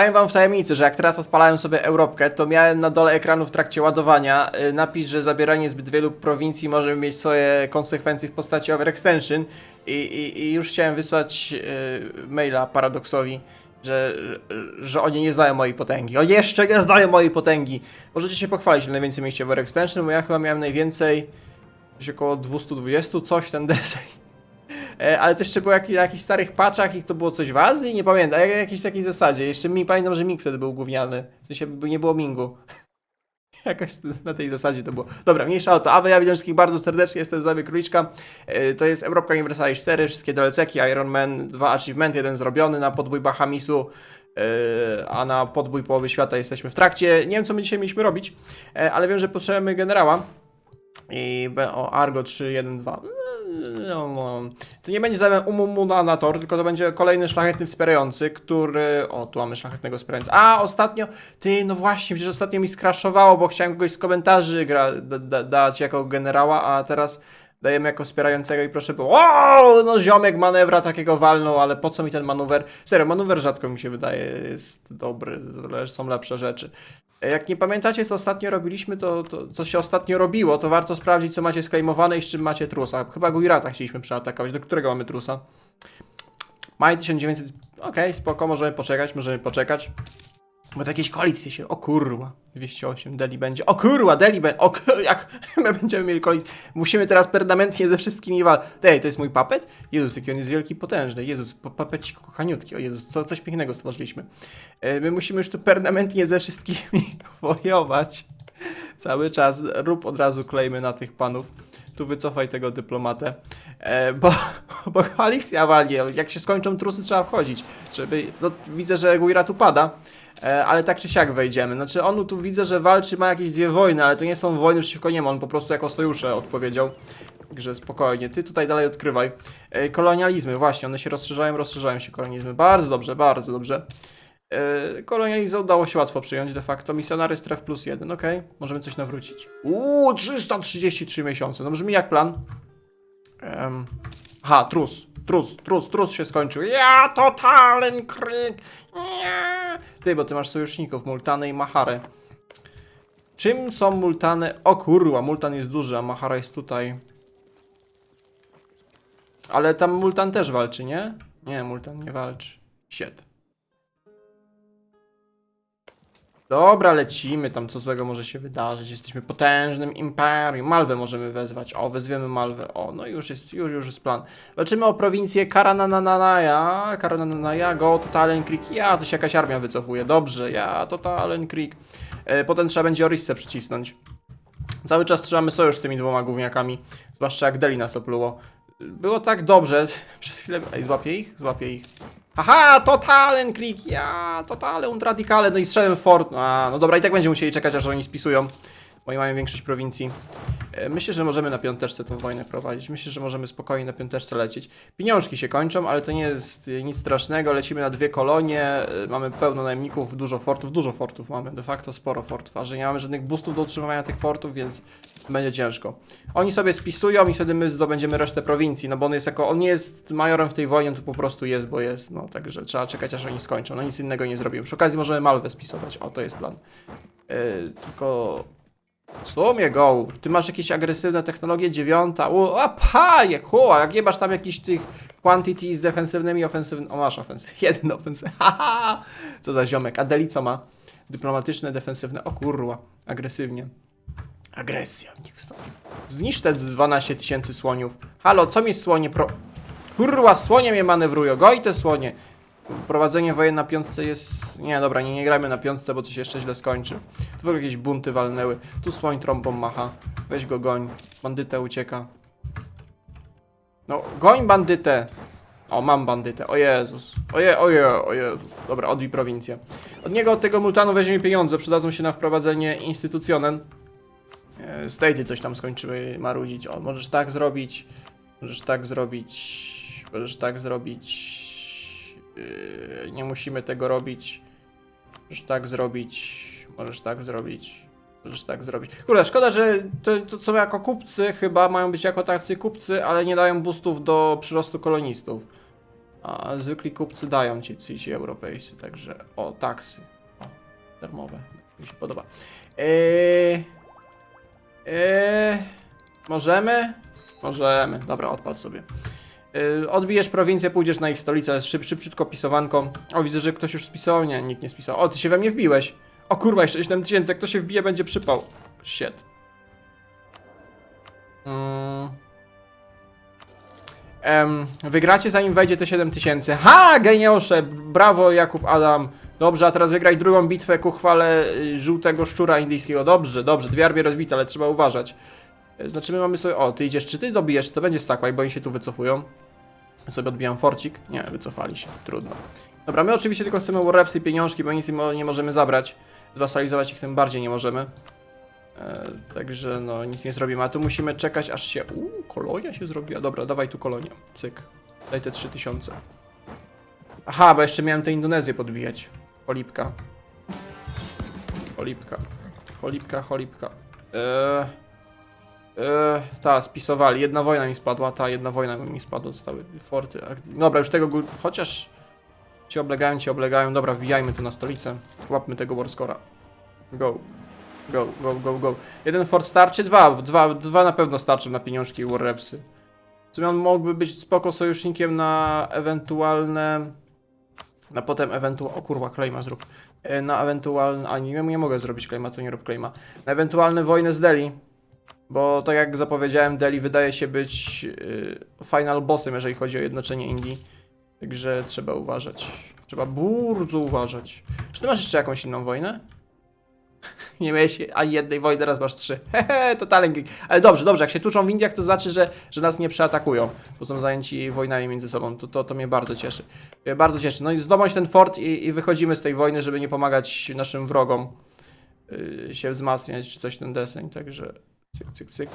Powiem wam w tajemnicy, że jak teraz odpalałem sobie Europkę, to miałem na dole ekranu w trakcie ładowania y, napis, że zabieranie zbyt wielu prowincji może mieć swoje konsekwencje w postaci overextension i, i, i już chciałem wysłać y, maila Paradoxowi, że, że oni nie znają mojej potęgi. Oni jeszcze nie znają mojej potęgi. Możecie się pochwalić, ile najwięcej mieliście overextension, bo ja chyba miałem najwięcej, gdzieś około 220, coś ten deseń. E, Ale to jeszcze było jak, na jakichś starych patchach i to było coś w Azji? Nie pamiętam, jak, jakiejś takiej zasadzie. Jeszcze mi pamiętam, że Ming wtedy był gówniany. W sensie nie było Mingu. Jakoś na tej zasadzie to było. Dobra, mniejsza o to. A wy, ja witam wszystkich bardzo serdecznie, jestem z wami Króliczka. E, To jest Europka Universalis 4, wszystkie DLC-ki, Iron Man 2 achievement, jeden zrobiony na podbój Bahamisu, e, a na podbój połowy świata jesteśmy w trakcie. Nie wiem, co my dzisiaj mieliśmy robić, ale wiem, że potrzebujemy generała. I o Argo 312. No, no. To nie będzie zamiast Umumunator, tylko to będzie kolejny szlachetny wspierający, który. O, tu mamy szlachetnego wspierającego. A, ostatnio. Ty, no właśnie, przecież ostatnio mi skraszowało, bo chciałem kogoś z komentarzy gra, da, da, dać jako generała, a teraz dajemy jako wspierającego i proszę było. Wow, no ziomek manewra takiego walnął, ale po co mi ten manewr? Serio, manewr rzadko mi się wydaje jest dobry, są lepsze rzeczy. Jak nie pamiętacie, co ostatnio robiliśmy, to, to co się ostatnio robiło, to warto sprawdzić, co macie sklejmowane i z czym macie trusa. Chyba Guirata chcieliśmy przeatakować. Do którego mamy trusa? Maj 1900. Okej, spoko, możemy poczekać, możemy poczekać. Bo to jakieś się. O kurwa. 208 Deli będzie. O kurwa, Deli będzie. O kur... jak my będziemy mieli koalicję. Musimy teraz permanentnie ze wszystkimi wal. Ej, to jest mój papet? Jezus, jaki on jest wielki potężny. Jezus, pa- papecik kochaniutki. O Jezus, co, coś pięknego stworzyliśmy. E, My musimy już tu permanentnie ze wszystkimi wojować. Cały czas. Rób od razu klejmy na tych panów. Tu wycofaj tego dyplomatę. E, bo, bo koalicja walnie. Jak się skończą trusy, trzeba wchodzić. Żeby. No, widzę, że Guira tu pada. E, ale tak czy siak wejdziemy. Znaczy, on tu widzę, że walczy, ma jakieś dwie wojny, ale to nie są wojny przeciwko niemu. On po prostu jako sojusze odpowiedział. Także spokojnie. Ty tutaj dalej odkrywaj. E, kolonializmy, właśnie, one się rozszerzają, rozszerzają się kolonializmy. Bardzo dobrze, bardzo dobrze. E, kolonializm udało się łatwo przyjąć de facto. Misjonary stref plus jeden, ok. Możemy coś nawrócić. Uuu, 333 miesiące. No brzmi jak plan. Um, aha, trus. Trus, trus, trus się skończył. Ja, totalen kryk. Ja. Ty, bo ty masz sojuszników, Multany i Maharę. Czym są Multany? O kurwa, Multan jest duży, a Mahara jest tutaj. Ale tam Multan też walczy, nie? Nie, Multan nie walczy. Shit. Dobra, lecimy, tam co złego może się wydarzyć. Jesteśmy potężnym imperium. Malwę możemy wezwać. O, wezwiemy Malwę. O, no już jest, już, już jest plan. Walczymy o prowincję Karanananaja. Karanananaja, go, Totalen Creek. Ja, to się jakaś armia wycofuje. Dobrze, ja, Totalen Creek. Potem trzeba będzie Orissę przycisnąć. Cały czas trzymamy sojusz z tymi dwoma gówniakami. Zwłaszcza jak Deli nas opluło. Było tak dobrze. Przez chwilę... Ej, złapię ich? Złapię ich. Haha, totalen klik, ja, totale und radikale, no i strzelem fort. A, no dobra, i tak będziemy musieli czekać, aż oni spisują, oni mają większość prowincji. E, Myślę, że możemy na piąteczce tą wojnę prowadzić. Myślę, że możemy spokojnie na piąteczce lecieć. Pieniążki się kończą, ale to nie jest e, nic strasznego. Lecimy na dwie kolonie, e, mamy pełno najemników, dużo fortów, dużo fortów mamy, de facto sporo fortów, a że nie mamy żadnych boostów do utrzymywania tych fortów, więc będzie ciężko. Oni sobie spisują i wtedy my zdobędziemy resztę prowincji, no bo on jest jako, on nie jest majorem w tej wojnie, to po prostu jest, bo jest, no także trzeba czekać aż oni skończą, no nic innego nie zrobią. Przy okazji możemy Malwę spisować, o to jest plan. Yy, tylko... W sumie go, ty masz jakieś agresywne technologie, dziewiąta, u, a paj, jak chłoła, jak nie masz tam jakichś tych quantity z defensywnymi, ofensywnymi, o masz ofensyw, jeden ofensyw, haha, co za ziomek, a Deli co ma? Dyplomatyczne, defensywne, o kurwa, agresywnie. Agresja, niech wstąpi. Zniszcz te 12 tysięcy słoniów. Halo, co mi słonie pro... Kurwa, słonie mnie manewrują, goj te słonie. Prowadzenie wojen na piątce jest... Nie, dobra, nie, nie grajmy na piątce, bo to się jeszcze źle skończy. Tu w ogóle jakieś bunty walnęły. Tu słoń trąbą macha. Weź go goń. Bandyta ucieka. No, goń bandytę. O, mam bandytę. O Jezus. Oje, oje, o Jezus. Dobra, odbij prowincję. Od niego, od tego multanu weźmie pieniądze. Przydadzą się na wprowadzenie instytucjonen. E, Statey coś tam skończyły marudzić. O, możesz tak zrobić. Możesz tak zrobić. Możesz tak zrobić. Yy, nie musimy tego robić. Możesz tak zrobić. Możesz tak zrobić. Możesz tak zrobić. Kurde, szkoda, że to, to co jako kupcy chyba mają być jako tacy kupcy, ale nie dają boostów do przyrostu kolonistów. A zwykli kupcy dają ci, ci, ci europejscy, także o, taksy. O, darmowe. Mi się podoba. Eee, eee, możemy? Możemy. Dobra, odpal sobie. Yy, odbijesz prowincję, pójdziesz na ich stolicę, szyb, szybciutko pisowanką. O, widzę, że ktoś już spisał. Nie, nikt nie spisał. O, ty się we mnie wbiłeś. O kurwa, jeszcze 7 tysięcy. Kto się wbije, będzie przypał. Shit. Mm. Wygracie zanim wejdzie te 7 tysięcy. Ha, geniusze! Brawo, Jakub Adam. Dobrze, a teraz wygraj drugą bitwę ku chwale y, żółtego szczura indyjskiego. Dobrze, dobrze. Dwie armie rozbite, ale trzeba uważać. Znaczy, my mamy sobie. O, ty idziesz, czy ty dobijesz? To będzie stackwipe, bo oni się tu wycofują. Sobie odbijam forcik. Nie, wycofali się. Trudno. Dobra, my oczywiście tylko chcemy warrepsy i pieniążki, bo nic im nie możemy zabrać. Zwasalizować ich tym bardziej nie możemy. E, także no, nic nie zrobimy. A tu musimy czekać, aż się. Uuu, kolonia się zrobiła. Dobra, dawaj tu kolonię. Cyk. Daj te 3000. Aha, bo jeszcze miałem tę Indonezję podbijać. Cholipka. Cholipka. Cholipka, cholipka. Eee. Eee, ta, spisowali. Jedna wojna mi spadła, ta jedna wojna mi spadła, zostały forty. Dobra, już tego, chociaż ci oblegają, ci oblegają. Dobra, wbijajmy tu na stolicę. Łapmy tego Warscora. Go. Go, go, go, go. Jeden fort starczy? Dwa, dwa, dwa na pewno starczą na pieniążki i warrepsy. W sumie on mógłby być spoko sojusznikiem na ewentualne... Na potem ewentualne... O kurwa, klejma zrób. E, Na ewentualne... A nie, nie mogę zrobić klejma, to nie rób klejma. Na ewentualne wojny z Delhi. Bo tak jak zapowiedziałem, Delhi wydaje się być yy, final bossem, jeżeli chodzi o jednoczenie Indii. Także trzeba uważać. Trzeba bardzo uważać. Czy ty masz jeszcze jakąś inną wojnę? Nie miałeś ani jednej wojny, teraz masz trzy. Hehe, totalny gig. Ale dobrze, dobrze, jak się tuczą w Indiach, to znaczy, że, że nas nie przeatakują, bo są zajęci wojnami między sobą. To, to, to mnie bardzo cieszy. Mnie bardzo cieszy. No i zdobądź ten fort i, i wychodzimy z tej wojny, żeby nie pomagać naszym wrogom yy, się wzmacniać, czy coś ten deseń, także cyk, cyk, cyk.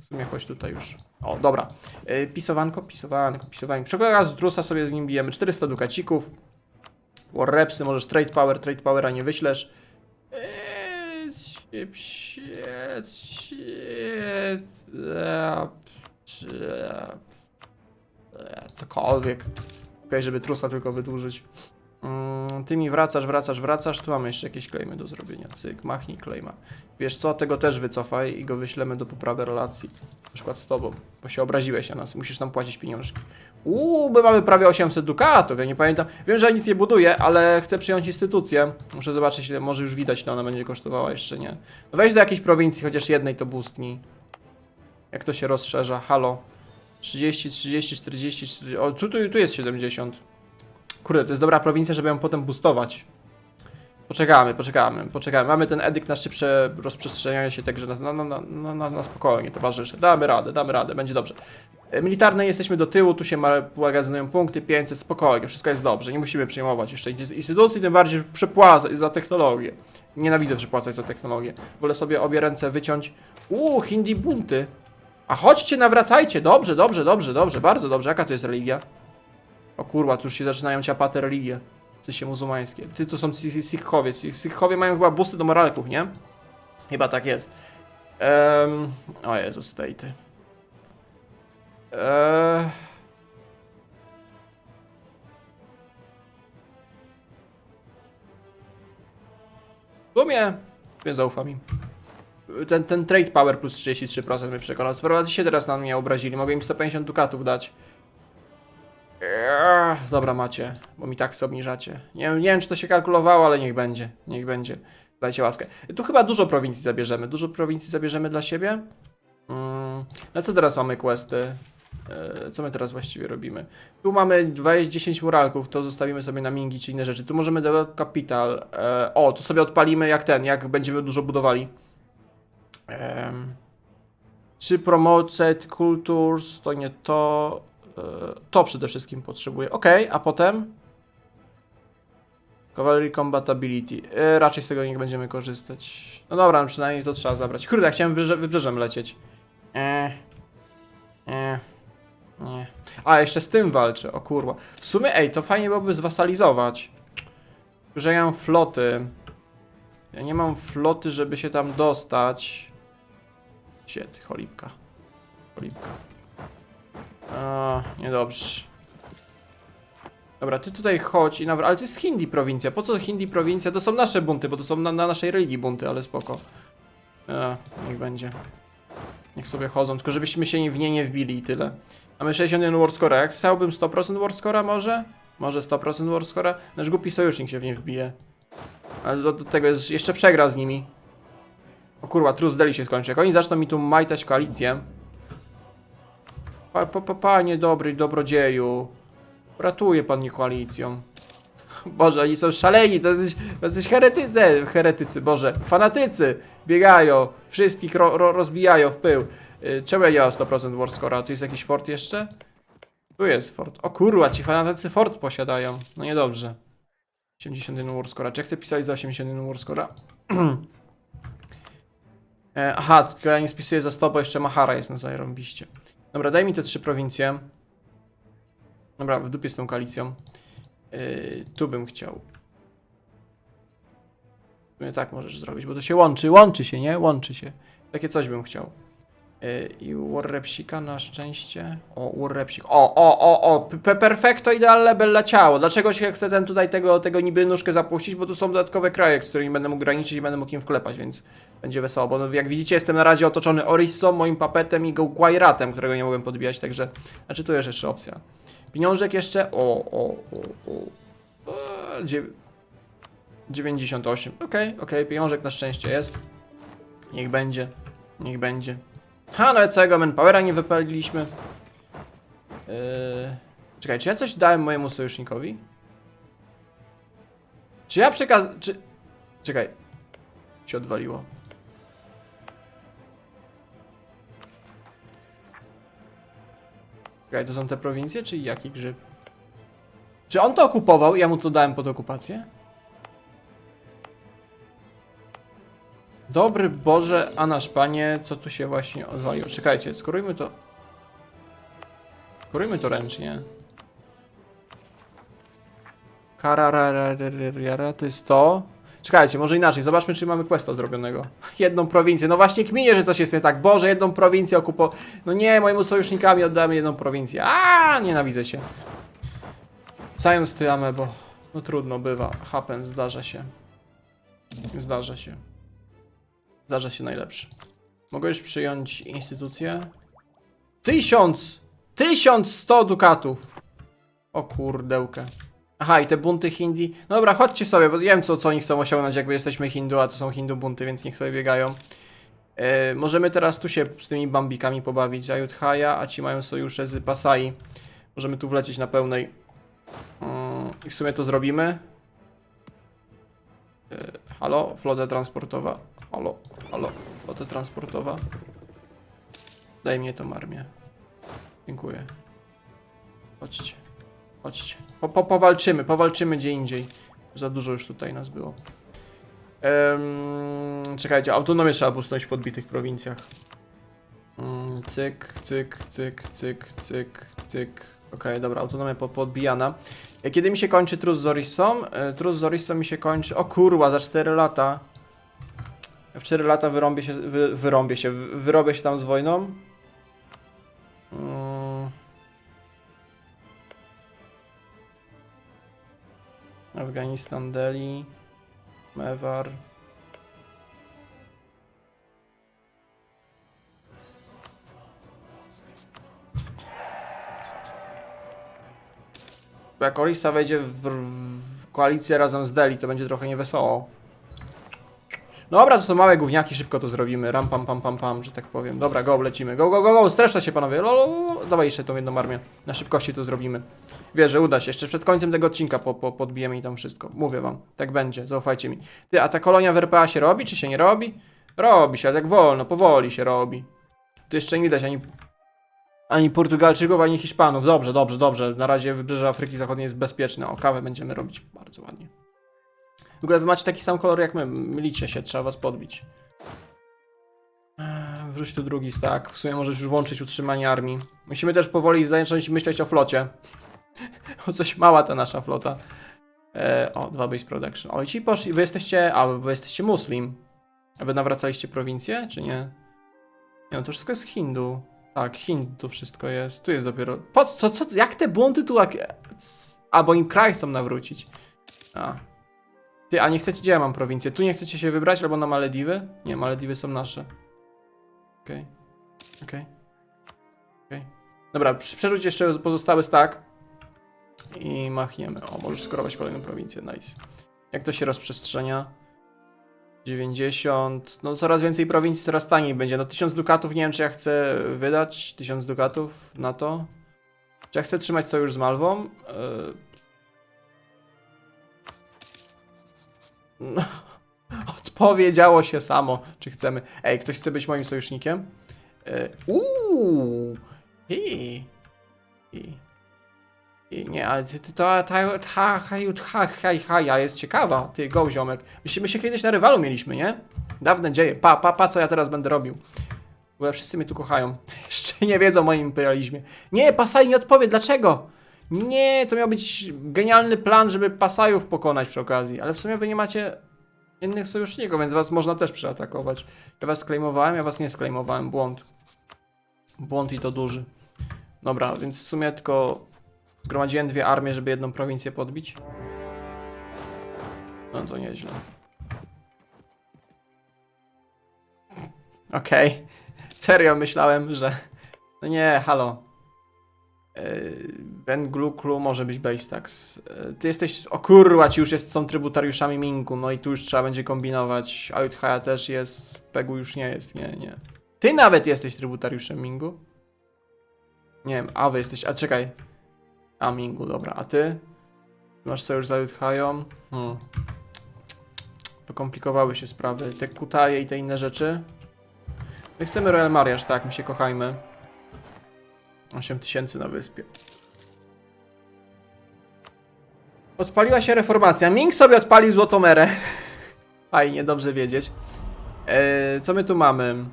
W sumie chodź tutaj już. O, dobra. Yy, pisowanko, pisowanko, pisowanko. Przykład raz drusa sobie z nim bijemy. 400 dukacików. Warrepsy, możesz trade power, trade powera nie wyślesz. Cokolwiek. Okej, żeby trusa tylko wydłużyć. Mm, ty mi wracasz, wracasz, wracasz. Tu mamy jeszcze jakieś klejmy do zrobienia. Cyk, machnij klejma. Wiesz co, tego też wycofaj i go wyślemy do poprawy relacji. Na przykład z tobą, bo się obraziłeś na nas. Musisz nam płacić pieniążki. Uuu, my mamy prawie 800 dukatów, ja nie pamiętam. Wiem, że ja nic nie buduję, ale chcę przyjąć instytucję. Muszę zobaczyć, ile może już widać, ile ona będzie kosztowała, jeszcze nie. No wejdź do jakiejś prowincji, chociaż jednej to boostnij. Jak to się rozszerza? Halo. 30, 30, 40, 40. O, tu, tu, tu jest 70. Kurde, to jest dobra prowincja, żeby ją potem boostować. Poczekamy, poczekamy, poczekamy. Mamy ten edykt na szybsze rozprzestrzenianie się, także na, na, na, na, na, spokojnie, towarzysze. Damy radę, damy radę, będzie dobrze. E, Militarne jesteśmy do tyłu, tu się ma- magazynują punkty, 500, spokojnie, wszystko jest dobrze, nie musimy przejmować jeszcze instytucji, tym bardziej przepłacać za technologię. Nienawidzę przepłacać za technologię. Wolę sobie obie ręce wyciąć. Uuu, hindi bunty. A chodźcie, nawracajcie, dobrze, dobrze, dobrze, dobrze, bardzo dobrze. Jaka to jest religia? O kurwa, tu już się zaczynają ciapate religie. W sensie muzułmańskie. Ty, to są Si- Sikhowie. Si- Sikhowie mają chyba busty do moralków, nie? Chyba tak jest. Um, o Jezu, stejty. Eee... W sumie, sumie zaufam im. Ten, ten trade power plus 33% mnie przekonał. Sprawdźcie się teraz na mnie obrazili. Mogę im 150 dukatów dać. Eee, dobra macie, bo mi tak sobie obniżacie. Nie, nie wiem czy to się kalkulowało, ale niech będzie. Niech będzie. Dajcie łaskę. Tu chyba dużo prowincji zabierzemy. Dużo prowincji zabierzemy dla siebie. Mm, no co teraz mamy questy? E, Co my teraz właściwie robimy? Tu mamy 20, 10 muralków, to zostawimy sobie na mingi czy inne rzeczy. Tu możemy develop capital. E, O, tu sobie odpalimy jak ten, jak będziemy dużo budowali. Czy promoted cultures, to nie to. E, To przede wszystkim potrzebuję. Ok, a potem. Cavalry Combatability. E, raczej z tego nie będziemy korzystać. No dobra, no przynajmniej to trzeba zabrać. Kurde, chciałem wybrze wybrzeżem lecieć. E, e, nie. A, jeszcze z tym walczę, o kurwa. W sumie, ej, to fajnie byłoby zwasalizować. Że ja mam floty. Ja nie mam floty, żeby się tam dostać. Shit, cholipka. Cholipka. A, niedobrze. Dobra, ty tutaj chodź i ale to jest Hindi prowincja. Po co Hindi prowincja? To są nasze bunty, bo to są na, na naszej religii bunty, ale spoko. E, niech będzie. Niech sobie chodzą, tylko żebyśmy się w nie nie wbili i tyle. Mamy 61 war score. Jak chciałbym 100% war score'a może? Może 100% war score'a? Nasz głupi sojusznik się w nie wbije. Ale do, do tego jest, jeszcze przegra z nimi. O kurwa, trus deli się skończy. Jak oni zaczną mi tu majtać koalicję. Pa, pa, pa, panie dobry, dobrodzieju. Ratuje pan mnie koalicją. Boże, oni są szaleni, to jesteś, heretycy, heretycy, Boże, fanatycy. Biegają, wszystkich ro, ro, rozbijają w pył. Y, Czemu ja nie mam 100% war score'a? Tu jest jakiś fort jeszcze? Tu jest fort. O kurwa, ci fanatycy fort posiadają. No niedobrze. 81 war score'a. Czy chcę pisać za 81 war score'a? E, Aha, tylko ja nie spisuję za 100, bo jeszcze Mahara jest na zarąbiście. Dobra, daj mi te trzy prowincje. Dobra, w dupie z tą koalicją. Yy, tu bym chciał. Sumie tak możesz zrobić, bo to się łączy, łączy się, nie? Łączy się. Takie coś bym chciał. Yy, I Warrepsika na szczęście. O, Warrepsik. O, o, o, o, pe- perfecto ideal level dla ciało. Dlaczego się chcę ten tutaj tego, tego niby nóżkę zapuścić? Bo tu są dodatkowe kraje, z którymi będę mógł graniczyć i będę mógł im wklepać, więc będzie wesoło. Bo no, jak widzicie, jestem na razie otoczony Orissą, moim papetem i Guairatem, którego nie mogłem podbijać, także. Znaczy tu jest jeszcze opcja. Pieniążek jeszcze. O, o, o, o. Dziew- 98. Okej, okej, pieniążek na szczęście jest. Niech będzie. Niech będzie. Ha, nawet całego manpowera nie wypaliliśmy. Yy... Czekaj, czy ja coś dałem mojemu sojusznikowi? Czy ja przekaz... Czy... Czekaj. Się odwaliło. Czekaj, to są te prowincje, czy jaki grzyb? Czy on to okupował ja mu to dałem pod okupację? Dobry Boże, a nasz Panie, co tu się właśnie odwaliło? Czekajcie, skorujmy to... Skorujmy to ręcznie. Kararararara, to jest to. Czekajcie, może inaczej, zobaczmy czy mamy questa zrobionego. Jedną prowincję, no właśnie kminie, że coś jest nie tak. Boże, jedną prowincję okupo... No nie, mojemu sojusznikami oddamy jedną prowincję. A, nienawidzę się. Zając ty amebo. No trudno, bywa. Happen, zdarza się. Zdarza się. Zdarza się najlepszy. Mogę już przyjąć instytucję? Tysiąc! Tysiąc sto dukatów! O kurdełkę. Aha, i te bunty Hindi. No dobra, chodźcie sobie, bo wiem co, co oni chcą osiągnąć, jakby jesteśmy Hindu, a to są Hindu bunty, więc niech sobie biegają. E, możemy teraz tu się z tymi bambikami pobawić. Ayutthaya, a ci mają sojusze z Pasai. Możemy tu wlecieć na pełnej. Mm, I w sumie to zrobimy. E, halo, flota transportowa. Halo, halo, flota transportowa. Daj mnie tą armię. Dziękuję. Chodźcie. Chodźcie. Po, po, powalczymy, powalczymy gdzie indziej. Za dużo już tutaj nas było. Em, czekajcie, autonomię trzeba usunąć w podbitych prowincjach. Mm, cyk, cyk, cyk, cyk, cyk, cyk. Okej, dobra, autonomia po, podbijana. E, Kiedy mi się kończy trus z Orissą? E, Trus z Orissą mi się kończy... O kurwa, za 4 lata. W 4 lata wyrąbię się, wy, wyrąbię się, wy- wyrobię się tam z wojną. Mm. Afganistan, Delhi, Mewar. Jak Orisa wejdzie w, w koalicję razem z Delhi, to będzie trochę niewesoło. Dobra, to są małe gówniaki, szybko to zrobimy. Ram pam pam pam pam, że tak powiem. Dobra, go, lecimy. Go, go, go, go, streszcza się panowie. Lo, lo, lo. Dawaj jeszcze tą jedną armię. Na szybkości to zrobimy. Wierzę, uda się. Jeszcze przed końcem tego odcinka po, po, podbijemy i tam wszystko. Mówię wam. Tak będzie, zaufajcie mi. Ty, a ta kolonia w RPA się robi, czy się nie robi? Robi się, ale tak wolno, powoli się robi. Tu jeszcze nie widać ani, ani Portugalczyków, ani Hiszpanów. Dobrze, dobrze, dobrze. Na razie wybrzeże Afryki Zachodniej jest bezpieczne. O, kawę będziemy robić bardzo ładnie. W ogóle wy macie taki sam kolor jak my. Mylicie się, trzeba was podbić. Eee, Wrzuć tu drugi stack. W sumie możesz już włączyć utrzymanie armii. Musimy też powoli zacząć myśleć o flocie. Bo coś mała ta nasza flota. Eee, o, dwa base production. O, ci poszli. Wy jesteście. A, wy jesteście muslim. A wy nawracaliście prowincję, czy nie? Nie, no to wszystko jest Hindu. Tak, Hindu wszystko jest. Tu jest dopiero. Po co, co, jak te bunty tu. ak- A, bo im kraj chcą nawrócić. A. Ty, a nie chcecie, gdzie ja mam prowincję? Tu nie chcecie się wybrać, albo na Malediwy? Nie, Malediwy są nasze. Okej. Okej. Okej. Dobra, prz- przerzuć jeszcze pozostały stack. I machniemy. O, możesz skorować kolejną prowincję, nice. Jak to się rozprzestrzenia? 90. No coraz więcej prowincji, coraz taniej będzie. No 1000 dukatów, nie wiem czy ja chcę wydać 1000 dukatów na to. Czy ja chcę trzymać sojusz z Malwą? Yy... No, odpowiedziało się samo, czy chcemy. Ej, ktoś chce być moim sojusznikiem? Yy... Uuu! I. I. I nie, ale ty, ty, to ta, ta, haju, ha, haj, haja jest ciekawa, ty, go ziomek. My się, my się kiedyś na rywalu mieliśmy, nie? Dawne dzieje. Pa, pa, pa, co ja teraz będę robił. W ogóle wszyscy mnie tu kochają. Jeszcze nie wiedzą o moim imperializmie. Nie, Pasaj nie odpowie, dlaczego? Nie, to miał być genialny plan, żeby Pasajów pokonać przy okazji, ale w sumie wy nie macie innych sojuszników, więc was można też przeatakować. Ja was sklejmowałem, ja was nie sklejmowałem, błąd. Błąd i to duży. Dobra, więc w sumie tylko zgromadziłem dwie armie, żeby jedną prowincję podbić. No to nieźle. Okej. Serio myślałem, że... No nie, halo. Yy, Ben Gluklu może być Basetax. Yy, Ty jesteś... O kurwa, ci już jest, są trybutariuszami Mingu, no i tu już trzeba będzie kombinować. Ayutthaya też jest, Pegu już nie jest, nie, nie. Ty nawet jesteś trybutariuszem Mingu? Nie wiem, a wy jesteś... A czekaj. A Mingu, dobra, a ty? Masz sojusz z Ayutthają? Hmm. Pokomplikowały się sprawy. Te kutaje i te inne rzeczy. My chcemy Royal Mariaż, tak, my się kochajmy. 8000 na wyspie. Odpaliła się reformacja. Ming sobie odpalił Złotomerę. Fajnie, dobrze wiedzieć. Eee, co my tu mamy?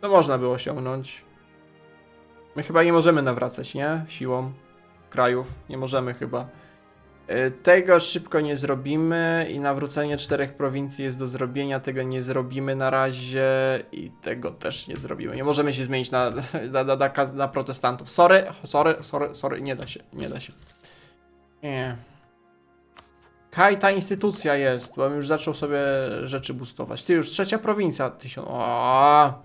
To można było osiągnąć. My chyba nie możemy nawracać, nie? Siłą krajów. Nie możemy chyba. Y, Tego szybko nie zrobimy i nawrócenie czterech prowincji jest do zrobienia. Tego nie zrobimy na razie i tego też nie zrobimy. Nie możemy się zmienić na, na, na, na, protestantów. Sorry, sorry, sorry, sorry. Nie da się, nie da się. Nie. Kaj ta instytucja jest, bo już zaczął sobie rzeczy boostować. Ty już trzecia prowincja. Tysiąc... O!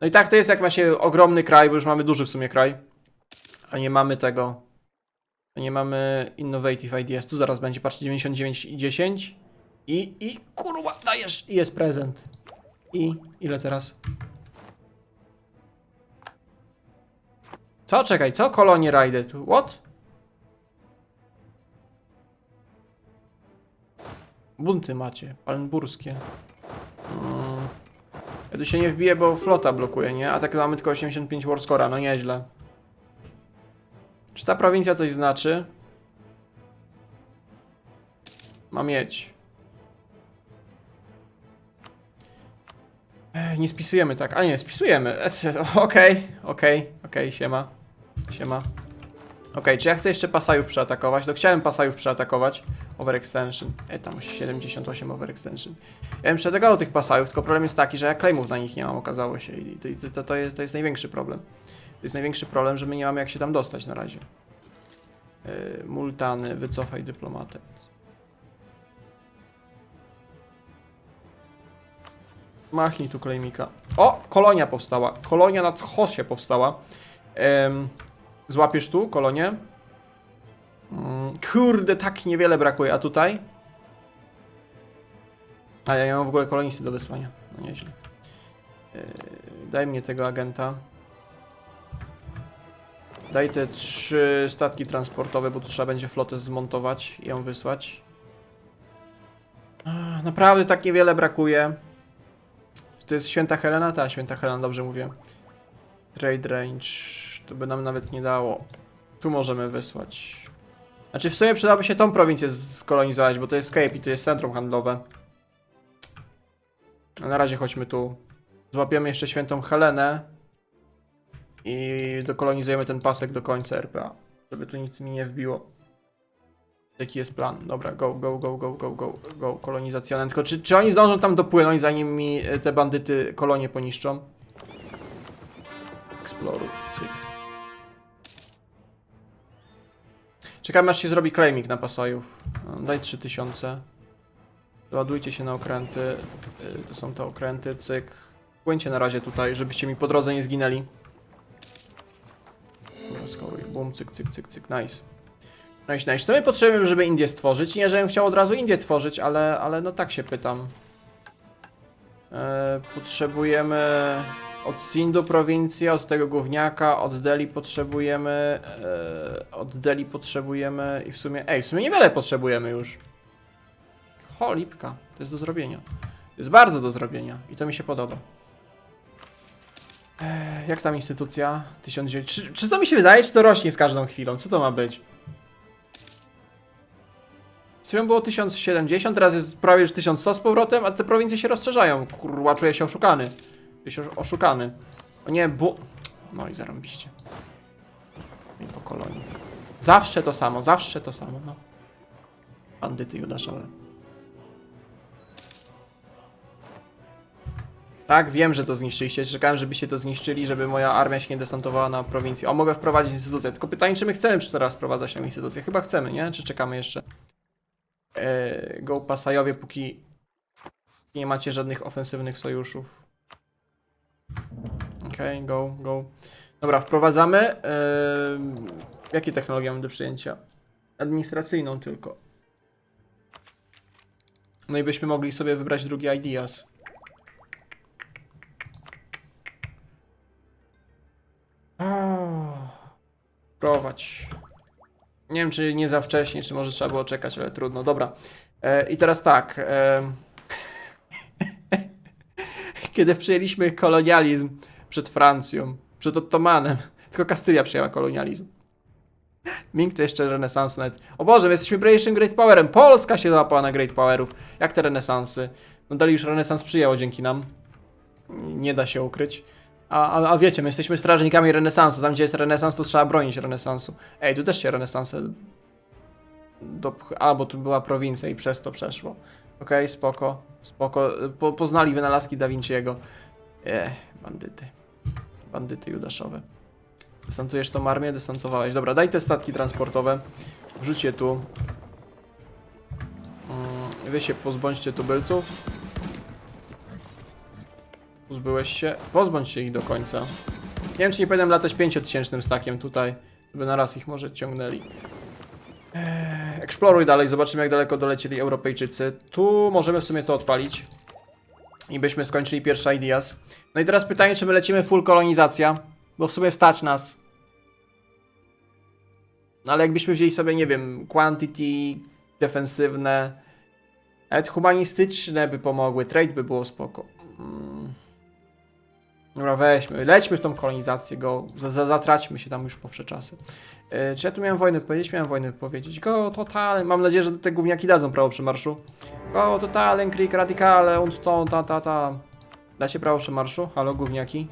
No i tak to jest, jak ma się ogromny kraj, bo już mamy duży w sumie kraj. A nie mamy tego. Nie mamy Innovative Ideas. Tu zaraz będzie, patrz, 99 i 10. I, i kurwa, dajesz, i jest prezent. I ile teraz? Co? Czekaj, co? Kolonie Raided. What? Bunty macie, palenburskie. Mm. Ja tu się nie wbiję, bo flota blokuje, nie? A tak mamy tylko 85 warscora, no nieźle. Czy ta prowincja coś znaczy? Ma mieć. Nie spisujemy tak. A nie, spisujemy. Okej, okej, okej, siema. Siema. Okej, czy ja chcę jeszcze pasajów przeatakować? No chciałem pasajów przeatakować. Overextension. E, tam 78 overextension. Ja bym przeatakował tych pasajów, tylko problem jest taki, że ja claimów na nich nie mam, okazało się. I to, to, to, jest, to jest największy problem. Jest największy problem, że my nie mamy jak się tam dostać na razie. Yy, multany, wycofaj dyplomatę. Machnij tu klejmika. O! Kolonia powstała. Kolonia na Chosie powstała. Em, złapiesz tu kolonię? Mm, kurde, tak niewiele brakuje. A tutaj? A ja nie mam w ogóle kolonisty do wysłania. No nieźle. Yy, daj mnie tego agenta. Daj te trzy statki transportowe, bo tu trzeba będzie flotę zmontować i ją wysłać. Naprawdę tak niewiele brakuje. To jest Święta Helena? Tak, Święta Helena, dobrze mówię. Trade range. To by nam nawet nie dało. Tu możemy wysłać. Znaczy w sumie przydałoby się tą prowincję skolonizować, bo to jest Cape i to jest centrum handlowe. A na razie chodźmy tu. Złapiemy jeszcze Świętą Helenę. I dokolonizujemy ten pasek do końca RPA. Żeby tu nic mi nie wbiło. Jaki jest plan? Dobra, go, go, go, go, go, go, go, kolonizacja. Tylko czy, czy oni zdążą tam dopłynąć, zanim mi e, te bandyty kolonie poniszczą? Exploruj, cyk. Czekamy aż się zrobi claiming na pasajów. No, Daj 3000. Ładujcie się na okręty. Y, To są te okręty, cyk. Płyńcie na razie tutaj, żebyście mi po drodze nie zginęli. Bum, cyk, cyk, cyk, cyk. Nice. Nice, nice. Co my potrzebujemy, żeby Indię stworzyć? Nie, żebym chciał od razu Indię tworzyć, ale, ale no tak się pytam. E, potrzebujemy od Sindu prowincję, od tego gówniaka, od Delhi potrzebujemy, e, od Delhi potrzebujemy i w sumie, ej, w sumie niewiele potrzebujemy już. Ho, lipka, to jest do zrobienia. To jest bardzo do zrobienia i to mi się podoba. Jak tam instytucja? 1900. Czy, czy to mi się wydaje, czy to rośnie z każdą chwilą? Co to ma być? Sumie było 1070, teraz jest prawie już 1100 z powrotem, a te prowincje się rozszerzają. Kurwa, czuję się oszukany. Czuję się osz- oszukany. O nie, bo... No i zarąbiście. I po kolonii. Zawsze to samo, zawsze to samo, no. Bandyty judaszowe. Tak, wiem, że to zniszczyliście. Czekałem, żebyście to zniszczyli, żeby moja armia się nie desantowała na prowincję. O, mogę wprowadzić instytucję. Tylko pytanie, czy my chcemy czy teraz wprowadzać tę instytucję? Chyba chcemy, nie? Czy czekamy jeszcze? e, go pasajowie, póki nie macie żadnych ofensywnych sojuszów. Okej, go, go. Dobra, wprowadzamy. E, jakie technologie mamy do przyjęcia? Administracyjną tylko. No i byśmy mogli sobie wybrać drugi ideas. Nie wiem, czy nie za wcześnie, czy może trzeba było czekać, ale trudno. Dobra. E, I teraz tak. E, kiedy przyjęliśmy kolonializm przed Francją, przed Ottomanem, tylko Kastylia przyjęła kolonializm. Ming to jeszcze renesansu nawet. O Boże, my jesteśmy pierwszym Great Powerem. Polska się załapała na Great Powerów. Jak te renesansy? No dalej już renesans przyjęło dzięki nam. Nie da się ukryć. A, a, a wiecie, my jesteśmy strażnikami renesansu. Tam, gdzie jest renesans, to trzeba bronić renesansu. Ej, tu też się renesansy dopch... A, bo tu była prowincja i przez to przeszło. Okej, spoko, spoko. Po, poznali wynalazki Da Vinci'ego. Eh, bandyty. Bandyty judaszowe. Desantujesz tą armię? Desantowałeś. Dobra, daj te statki transportowe. Wrzuć je tu. Mm, Wy się pozbądźcie tubylców. Pozbyłeś się. Pozbądź się ich do końca. Nie wiem, czy nie powinienem latać 5000 stakiem tutaj, żeby na raz ich może ciągnęli. Eee, Eksploruj dalej, zobaczymy jak daleko dolecieli Europejczycy. Tu możemy w sumie to odpalić. I byśmy skończyli pierwszy ideas. No i teraz pytanie, czy my lecimy full kolonizacja? Bo w sumie stać nas. No ale jakbyśmy wzięli sobie, nie wiem, quantity defensywne, nawet humanistyczne by pomogły, trade by było spoko. Dobra, weźmy, lećmy w tą kolonizację, go, za, za, zatraćmy się tam już po wsze czasy. Yy, czy ja tu miałem wojnę powiedzieć? Miałem wojnę powiedzieć. Go totalnie, mam nadzieję, że te gówniaki dadzą prawo przemarszu. Go totalnie, krik radikale, und to, ta, ta, ta. Dacie prawo przemarszu? Halo, gówniaki?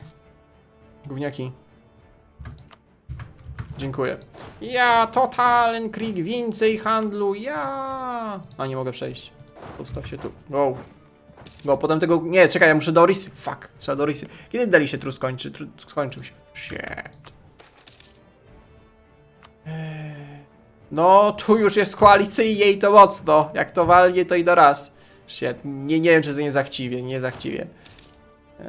Gówniaki. Dziękuję. Ja, totalen krik, więcej handlu, ja. A, nie mogę przejść. Postaw się tu. Go. Bo potem tego. Nie, czekaj, ja muszę do Orisy. Fuck, trzeba do Orisy. Kiedy dali się tru skończy? Tru, skończył się. Shit. Eee, No, tu już jest koalicyjnie i to mocno. Jak to walnie, to i do raz. Shit, nie, nie wiem, czy to nie zachciwie, nie zachciwie. Eee,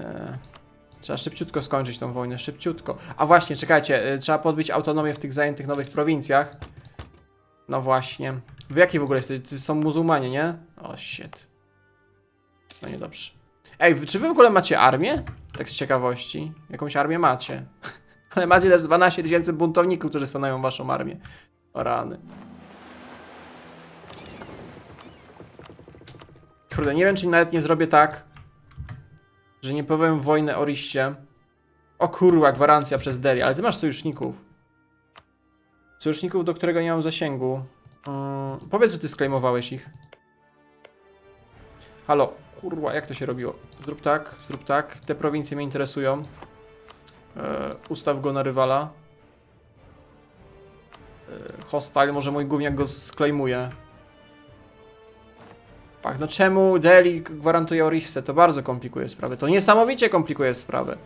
trzeba szybciutko skończyć tą wojnę, szybciutko. A właśnie, czekajcie, e, trzeba podbić autonomię w tych zajętych nowych prowincjach. No właśnie. Wy jaki w ogóle jesteście? To są muzułmanie, nie? O, shit. No niedobrze. Ej, czy wy w ogóle macie armię? Tak z ciekawości. Jakąś armię macie. Ale macie też 12 tysięcy buntowników, którzy stanowią waszą armię. O rany. Kurde, nie wiem, czy nawet nie zrobię tak, że nie powiem wojnę o Riście. O kurwa, gwarancja przez Deli, ale ty masz sojuszników. Sojuszników, do którego nie mam zasięgu. Mm, powiedz, że ty sklejmowałeś ich. Halo, kurwa, jak to się robiło? Zrób tak, zrób tak. Te prowincje mnie interesują. E, ustaw go na rywala. E, hostile, może mój gówniak go sklejmuje. Tak, no czemu Delhi gwarantuje Orissę? To bardzo komplikuje sprawę. To niesamowicie komplikuje sprawę.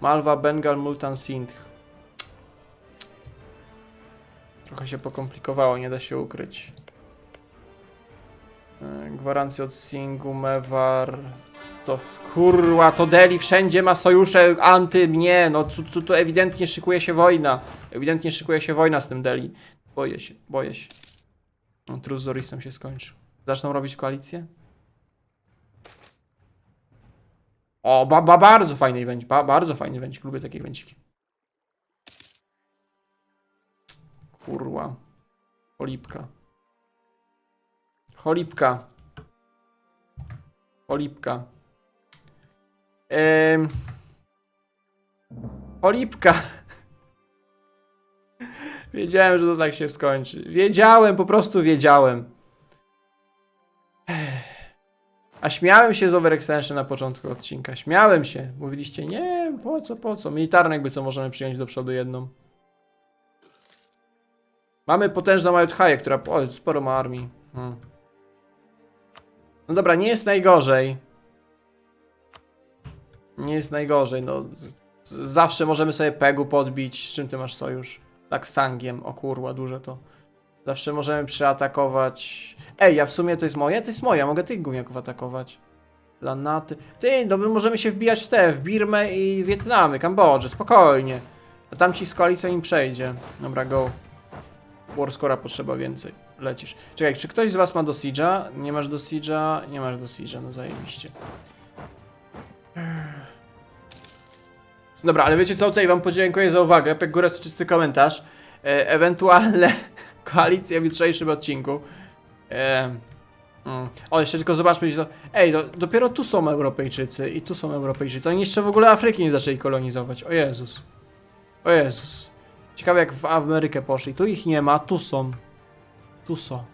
Malwa, Bengal, Multan, Sindh. Trochę się pokomplikowało, nie da się ukryć. E, Gwarancje od Singu, Mewar. To kurwa, to Deli wszędzie ma sojusze anty mnie. No tu, tu, tu ewidentnie szykuje się wojna. Ewidentnie szykuje się wojna z tym Deli. Boję się, boję się. No, trus z Orisem się skończył. Zaczną robić koalicję? O, ba, ba, bardzo fajny event, ba, bardzo fajny event, lubię takie evenciki. Kurwa. Cholipka. Cholipka. Cholipka. Ehm. Cholipka. Wiedziałem, że to tak się skończy. Wiedziałem, po prostu wiedziałem. A śmiałem się z Overextension na początku odcinka. Śmiałem się. Mówiliście, nie, po co, po co? Militarne jakby co możemy przyjąć do przodu jedną. Mamy potężną Małethaję, która... O, sporo ma armii. Hmm. No dobra, nie jest najgorzej. Nie jest najgorzej, no. Zawsze możemy sobie Pegu podbić. Z czym ty masz sojusz? Tak, Sangiem. O kurwa, duże to. Zawsze możemy przeatakować. Ej, a w sumie to jest moje? To jest moje, ja mogę tych gówniaków atakować. Lanaty. Ty, no my możemy się wbijać w te, w Birmę i Wietnamy, Kambodżę, spokojnie. A tam ci z koalicją im przejdzie. Dobra, go. Warscora potrzeba więcej. Lecisz. Czekaj, czy ktoś z was ma do Siege'a? Nie masz do Siege'a? Nie masz do Siege'a, no zajebiście. Dobra, ale wiecie co, tutaj wam podziękuję za uwagę. Pegures, czysty komentarz. E, ewentualne koalicje w jutrzejszym odcinku. E, mm. O, jeszcze tylko zobaczmy, gdzie to... Ej, do, dopiero tu są Europejczycy i tu są Europejczycy. Oni jeszcze w ogóle Afryki nie zaczęli kolonizować. O Jezus. O Jezus. Ciekawe jak w Amerykę poszli. Tu ich nie ma, tu są. Tu są.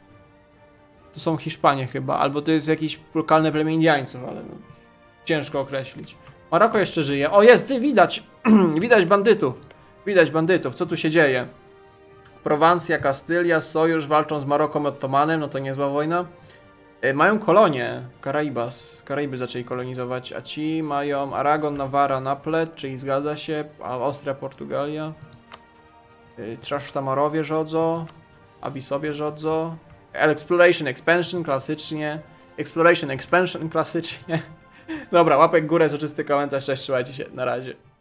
Tu są Hiszpanie chyba, albo to jest jakieś lokalne plemię Indiańców, ale no, ciężko określić. Maroko jeszcze żyje. O, jest, widać. widać bandytów. Widać bandytów. Co tu się dzieje? Prowancja, Kastylia, sojusz walczą z Marokiem Ottomanem, no to niezła wojna. E, Mają kolonie, Karaibas. Karaiby zaczęli kolonizować, a ci mają Aragon, Nawara, Naplet, czyli zgadza się, a Austria, Portugalia. E, Trasztamarowie rządzą, Abisowie rządzą. Exploration, Expansion klasycznie. Exploration, Expansion klasycznie. Dobra, łapek górę, soczysty komentarz, cześć, trzymajcie się, na razie.